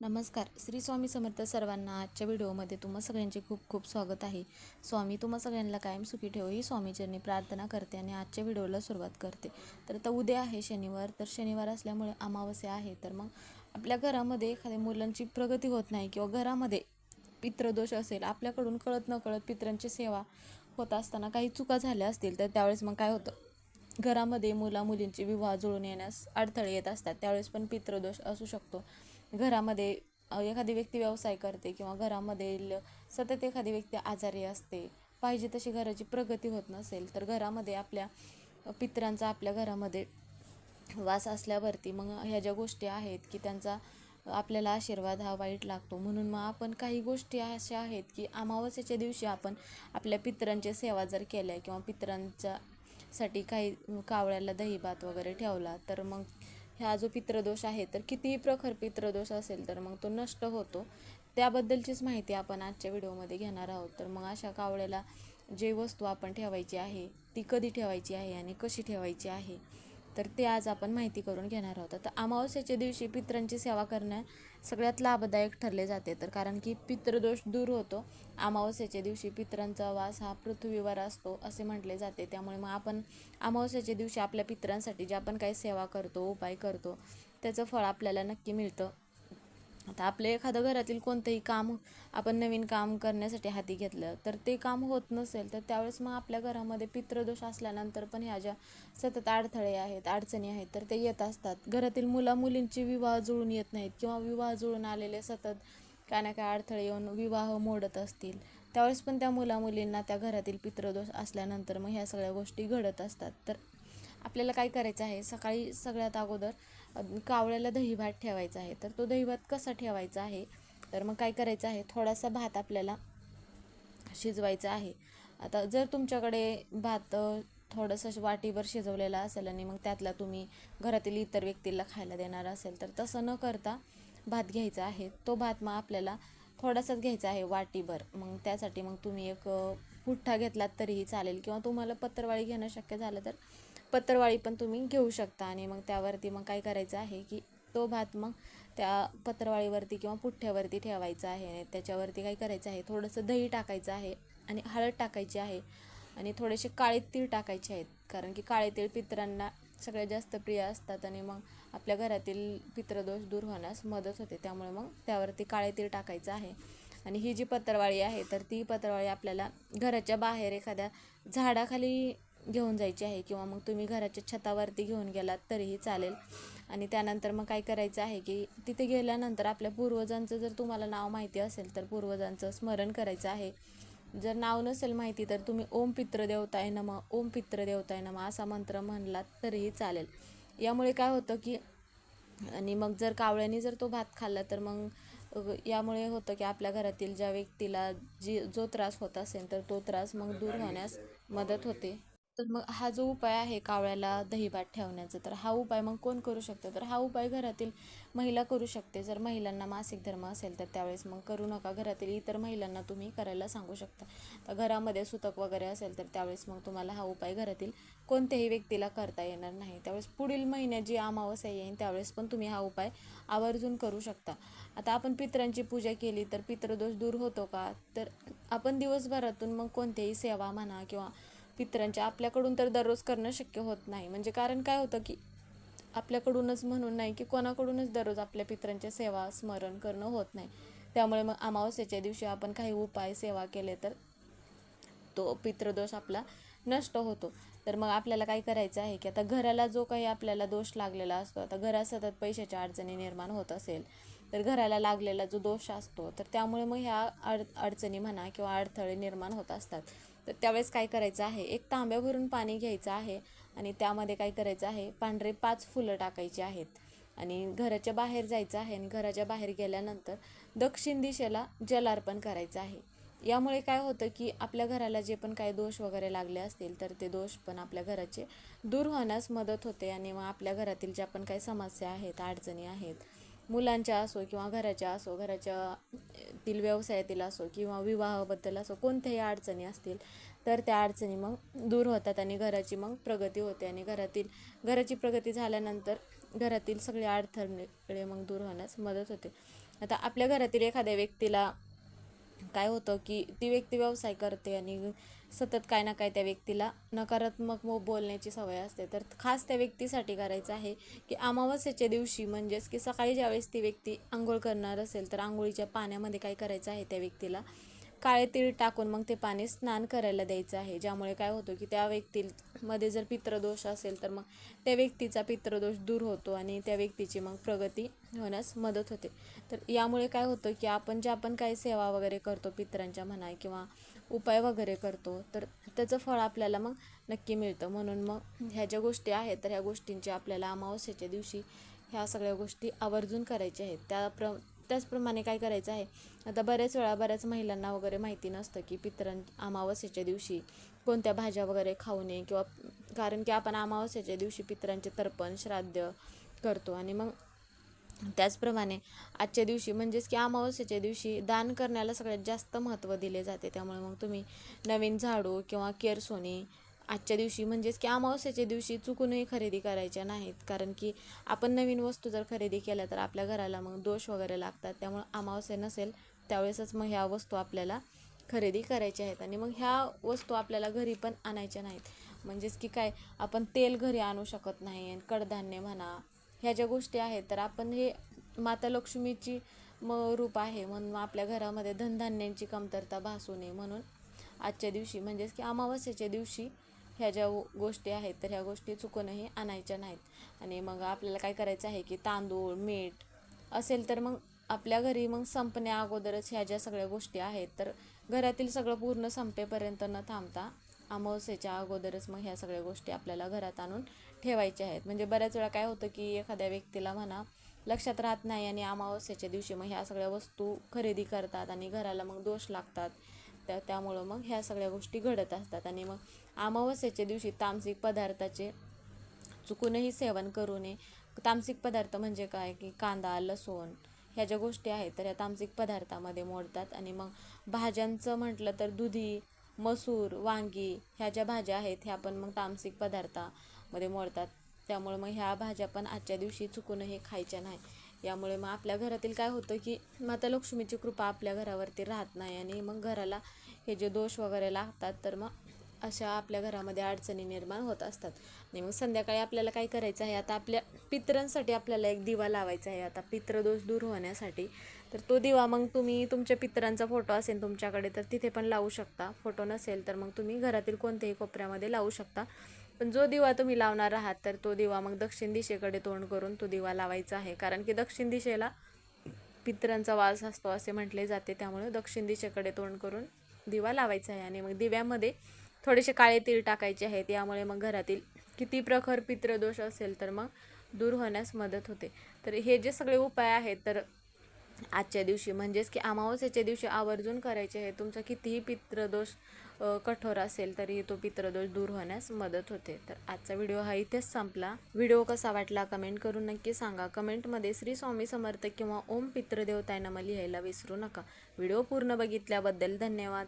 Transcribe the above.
नमस्कार. श्री स्वामी समर्थ सर्वांना आजच्या व्हिडिओमध्ये तुम्हा सगळ्यांचे खूप खूप स्वागत आहे. स्वामी तुम्हा सगळ्यांना कायम सुखी ठेवू ही स्वामीचरणी प्रार्थना करते आणि आजच्या व्हिडिओला सुरुवात करते. तर आता उद्या आहे शनिवार तर शनिवार असल्यामुळे अमावस्या आहे तर मग आपल्या घरामध्ये एखाद्या मुलांची प्रगती होत नाही किंवा घरामध्ये पित्रदोष असेल आपल्याकडून कळत न कळत पितरांची सेवा होत असताना काही चुका झाल्या असतील तर त्यावेळेस मग काय होतं? घरामध्ये मुला मुलींचे विवाह जुळून येण्यास अडथळे येत असतात त्यावेळेस पण पितृदोष असू शकतो. घरामध्ये एखादी व्यक्ती व्यवसाय करते किंवा घरामध्ये सतत एखादी व्यक्ती आजारी असते पाहिजे तशी घराची प्रगती होत नसेल तर घरामध्ये आपल्या पित्रांचा पितरांचा आपल्या घरामध्ये वास असल्यावरती मग ह्या ज्या गोष्टी आहेत की त्यांचा आपल्याला आशीर्वाद हा वाईट लागतो. म्हणून मग आपण काही गोष्टी अशा आहेत की अमावस्येच्या दिवशी आपण आपल्या पितरांची सेवा जर केल्या किंवा पितरांच्या साठी काही कावळ्याला दही भात वगैरे ठेवला तर मग हा जो पितृदोष आहे तर कितीही प्रखर पितृदोष असेल तर मग तो नष्ट होतो. त्याबद्दलचीच माहिती आपण आजच्या व्हिडिओमध्ये घेणार आहोत. तर मग अशा कावळ्याला जे वस्तू आपण ठेवायची आहे ती कधी ठेवायची आहे आणि कशी ठेवायची आहे? तर ते आज आपण माहिती करून घेणार आहोत. तर अमावस्येच्या दिवशी पितरांची सेवा करणे सगळ्यात लाभदायक ठरले जाते. तर कारण की पितृदोष दूर होतो. अमावस्येच्या दिवशी पितरांचा वास हा पृथ्वीवर असतो असे म्हटले जाते. त्यामुळे मग आपण अमावस्येच्या दिवशी आपल्या पितरांसाठी जे आपण काही सेवा करतो उपाय करतो त्याचं फळ आपल्याला नक्की मिळतं. आता आपलं एखादं घरातील कोणतंही काम आपण नवीन काम करण्यासाठी हाती घेतलं तर ते काम होत नसेल तर त्यावेळेस मग आपल्या घरामध्ये पितृदोष असल्यानंतर पण ह्या ज्या सतत अडथळे आहेत अडचणी आहेत तर ते येत असतात. घरातील मुला मुलींची विवाह जुळून येत नाहीत किंवा विवाह जुळून आलेले सतत काय ना काय अडथळे येऊन विवाह मोडत असतील. त्यावेळेस पण त्या मुला मुलींना त्या घरातील पितृदोष असल्यानंतर मग ह्या सगळ्या गोष्टी घडत असतात. तर आपल्याला काय करायचं आहे? सकाळी सगळ्यात अगोदर कावळ्याला दही भात ठेवायचा आहे. तर तो दहीभात कसा ठेवायचा आहे? तर मग काय करायचं आहे? थोडासा भात आपल्याला शिजवायचा आहे. आता जर तुमच्याकडे भात थोडंसं श- वाटीभर शिजवलेला असेल आणि मग त्यातला तुम्ही घरातील इतर व्यक्तीला खायला देणार असेल तर तसं न करता भात घ्यायचा आहे. तो भात मग आपल्याला थोडासाच घ्यायचा आहे वाटीभर. मग त्यासाठी मग तुम्ही एक पुठ्ठा घेतलात तरीही चालेल किंवा तुम्हाला पत्रवाळी घेणं शक्य झालं तर पत्रवाळी पण तुम्ही घेऊ शकता आणि मग त्यावरती मग काय करायचं आहे की तो भात मग त्या पत्रवाळीवरती किंवा पुठ्ठ्यावरती ठेवायचा आहे त्याच्यावरती काय करायचं आहे थोडंसं दही टाकायचं आहे आणि हळद टाकायची आहे आणि थोडेसे काळे तीळ टाकायचे आहेत. कारण की काळे तीळ पित्रांना सगळ्यात जास्त प्रिय असतात आणि मग आपल्या घरातील पित्रदोष दूर होण्यास मदत होते. त्यामुळे मग त्यावरती काळे तीळ टाकायचं आहे. आणि ही जी पत्रवाळी आहे तर ती पत्रवाळी आपल्याला घराच्या बाहेर एखाद्या झाडाखाली घेऊन जायची आहे किंवा मग तुम्ही घराच्या छतावरती घेऊन गेलात तरीही चालेल. आणि त्यानंतर मग काय करायचं आहे की तिथे गेल्यानंतर आपल्या पूर्वजांचं जर तुम्हाला नाव माहिती असेल तर पूर्वजांचं स्मरण करायचं आहे. जर नाव नसेल माहिती तर तुम्ही ओम पित्र देवताय नम ओम पित्र देवताय नम असा मंत्र म्हणलात तरीही चालेल. यामुळे काय होतं की आणि मग जर कावळ्याने जर तो भात खाल्ला तर मग यामुळे होतं की आपल्या घरातील ज्या व्यक्तीला जी जो त्रास होत असेल तर तो त्रास मग दूर होण्यास मदत होते. तर मग हा जो उपाय आहे कावळ्याला दहीभात ठेवण्याचा तर हा उपाय मग कोण करू शकतं? तर हा उपाय घरातील महिला करू शकते. जर महिलांना मासिक धर्म असेल तर त्यावेळेस मग करू नका. घरातील इतर महिलांना तुम्ही करायला सांगू शकता. तर घरामध्ये सुतक वगैरे असेल तर त्यावेळेस मग तुम्हाला हा उपाय घरातील कोणत्याही व्यक्तीला करता येणार नाही. त्यावेळेस पुढील महिन्यात जी अमावस्या येईल त्यावेळेस पण तुम्ही हा उपाय आवर्जून करू शकता. आता आपण पितरांची पूजा केली तर पितृदोष दूर होतो का? तर आपण दिवसभरातून मग कोणत्याही सेवा म्हणा किंवा पितरांच्या आपल्याकडून तर दररोज करणं शक्य होत नाही. म्हणजे कारण काय होतं की आपल्याकडूनच म्हणून नाही की कोणाकडूनच दररोज आपल्या पितरांच्या सेवा स्मरण करणं होत नाही. त्यामुळे मग अमावस्येच्या दिवशी आपण काही उपाय सेवा केले तर तो पितृदोष आपला नष्ट होतो. तर मग आपल्याला काय करायचं आहे की आता घराला जो काही आपल्याला दोष लागलेला असतो आता घरात सतत पैशाच्या अडचणी निर्माण होत असेल तर घराला लागलेला जो दोष असतो तर त्यामुळे मग ह्या अड अडचणी म्हणा किंवा अडथळे निर्माण होत असतात. तर त्यावेळेस काय करायचं आहे? एक तांब्या भरून पाणी घ्यायचं आहे आणि त्यामध्ये काय करायचं आहे? पांढरे पाच फुलं टाकायची आहेत. आणि घराच्या बाहेर जायचं आहे आणि घराच्या बाहेर गेल्यानंतर दक्षिण दिशेला जलार्पण करायचं आहे. यामुळे काय होतं की आपल्या घराला जे पण काही दोष वगैरे लागले असतील तर ते दोष पण आपल्या घराचे दूर होण्यास मदत होते आणि मग आपल्या घरातील ज्या पण काही समस्या आहेत अडचणी आहेत मुलांच्या असो किंवा घराच्या असो घराच्या तील व्यवसायातील असो किंवा विवाहाबद्दल असो कोणत्याही अडचणी असतील तर त्या अडचणी मग दूर होतात आणि घराची मग प्रगती होते आणि घरातील घराची प्रगती झाल्यानंतर घरातील सगळे अडथळे मग दूर होण्यास मदत होते. आता आपल्या घरातील एखाद्या व्यक्तीला काय होतं की ती व्यक्ती व्यवसाय करते आणि सतत काय ना काय त्या व्यक्तीला नकारात्मक बोलण्याची सवय असते. तर खास त्या व्यक्तीसाठी करायचं आहे की अमावस्येच्या दिवशी म्हणजेच की सकाळी ज्यावेळेस ती व्यक्ती आंघोळ करणार असेल तर आंघोळीच्या पाण्यामध्ये काय करायचं आहे त्या व्यक्तीला? काळे तीळ टाकून मग ते पाणी स्नान करायला द्यायचं आहे. ज्यामुळे काय होतं की त्या व्यक्तीमध्ये जर पित्रदोष असेल तर मग त्या व्यक्तीचा पित्रदोष दूर होतो आणि त्या व्यक्तीची मग प्रगती होण्यास मदत होते. तर यामुळे काय होतं की आपण ज्या आपण काही सेवा वगैरे करतो पित्रांच्या म्हणा किंवा उपाय वगैरे करतो तर त्याचं फळ आपल्याला मग नक्की मिळतं. म्हणून मग ह्या ज्या गोष्टी आहेत तर ह्या गोष्टींची आपल्याला अमावस्येच्या दिवशी ह्या सगळ्या गोष्टी आवर्जून करायच्या आहेत. त्या प्र त्याचप्रमाणे काय करायचं आहे आता बऱ्याच वेळा बऱ्याच महिलांना वगैरे माहिती नसतं की पितरां अमावस्येच्या दिवशी कोणत्या भाज्या वगैरे खाऊ नये किंवा कारण की आपण अमावस्येच्या दिवशी पितरांचे तर्पण श्राद्ध करतो आणि मग त्याचप्रमाणे आजच्या दिवशी म्हणजेच की अमावस्येच्या दिवशी दान करण्याला सगळ्यात जास्त महत्त्व दिले जाते. त्यामुळे मग तुम्ही नवीन झाडू किंवा केरसोनी आजच्या दिवशी म्हणजेच की अमावस्येच्या दिवशी चुकूनही खरेदी करायच्या नाहीत. कारण की आपण नवीन वस्तू जर खरेदी केल्या तर आपल्या घराला मग दोष वगैरे लागतात. त्यामुळं अमावस्या नसेल त्यावेळेसच मग ह्या वस्तू आपल्याला खरेदी करायच्या आहेत. आणि मग ह्या वस्तू आपल्याला घरी पण आणायच्या नाहीत. म्हणजेच की काय आपण तेल घरी आणू शकत नाही. कडधान्य म्हणा ह्या ज्या गोष्टी आहेत तर आपण हे माता लक्ष्मीची म रूप आहे म्हणून आपल्या घरामध्ये धनधान्यांची कमतरता भासू नये म्हणून आजच्या दिवशी म्हणजेच की अमावस्येच्या दिवशी ह्या ज्या गोष्टी आहेत तर ह्या गोष्टी चुकूनही आणायच्या नाहीत. आणि मग आपल्याला काय करायचं आहे की तांदूळ मीठ असेल तर मग आपल्या घरी मग संपण्या अगोदरच ह्या ज्या सगळ्या गोष्टी आहेत तर घरातील सगळं पूर्ण संपेपर्यंत न थांबता अमावस्येच्या अगोदरच मग ह्या सगळ्या गोष्टी आपल्याला घरात आणून ठेवायचे आहेत. म्हणजे बऱ्याच वेळा काय होतं की एखाद्या व्यक्तीला म्हणा लक्षात राहत नाही आणि अमावस्येच्या दिवशी मग ह्या सगळ्या वस्तू खरेदी करतात आणि घराला मग दोष लागतात. त्या त्यामुळं मग ह्या सगळ्या गोष्टी घडत असतात आणि मग अमावस्येच्या दिवशी तामसिक पदार्थाचे चुकूनही सेवन करू नये. तामसिक पदार्थ म्हणजे काय? की कांदा लसूण ह्या ज्या गोष्टी आहेत तर ह्या तामसिक पदार्थामध्ये मोडतात आणि मग भाज्यांचं म्हटलं तर दुधी मसूर वांगी ह्या ज्या भाज्या आहेत ह्या पण मग तामसिक पदार्थ मध्ये मोडतात त्यामुळे मग ह्या भाज्या पण आजच्या दिवशी चुकूनही खायच्या नाही. यामुळे मग आपल्या घरातील काय होतं की माता लक्ष्मीची कृपा आपल्या घरावरती राहत नाही आणि मग घराला हे जे दोष वगैरे लागतात तर मग अशा आपल्या घरामध्ये अडचणी निर्माण होत असतात. आणि मग संध्याकाळी आपल्याला काय करायचं आहे आता आपल्या पितरांसाठी आपल्याला एक दिवा लावायचा आहे. आता पित्रदोष दूर होण्यासाठी तर तो दिवा मग तुम्ही तुमच्या पितरांचा फोटो असेल तुमच्याकडे तर तिथे पण लावू शकता. फोटो नसेल तर मग तुम्ही घरातील कोणत्याही कोपऱ्यामध्ये लावू शकता. पण जो दिवा तुम्ही लावणार आहात तर तो दिवा मग दक्षिण दिशेकडे तोंड करून तो दिवा लावायचा आहे. कारण की दक्षिण दिशेला पितरांचा वास असतो असे म्हटले जाते. त्यामुळे दक्षिण दिशेकडे तोंड करून दिवा लावायचा आहे. आणि मग दिव्यामध्ये थोडेसे काळे तीळ टाकायचे आहेत. यामुळे मग घरातील किती प्रखर पितृदोष असेल तर मग दूर होण्यास मदत होते. तर हे जे सगळे उपाय आहेत तर आजच्या दिवशी म्हणजेच की अमावस्याच्या दिवशी आवर्जून करायचे आहे तुमचा कितीही पितृदोष कठोर असेल तरी तो पितृदोष दूर होण्यास मदत होते. तर आजचा व्हिडिओ हा इथेच संपला. व्हिडिओ कसा वाटला कमेंट करून नक्की सांगा. कमेंटमध्ये श्री स्वामी समर्थ किंवा ओम पितृदेवताय नाम लिहायला विसरू नका. व्हिडिओ पूर्ण बघितल्याबद्दल धन्यवाद.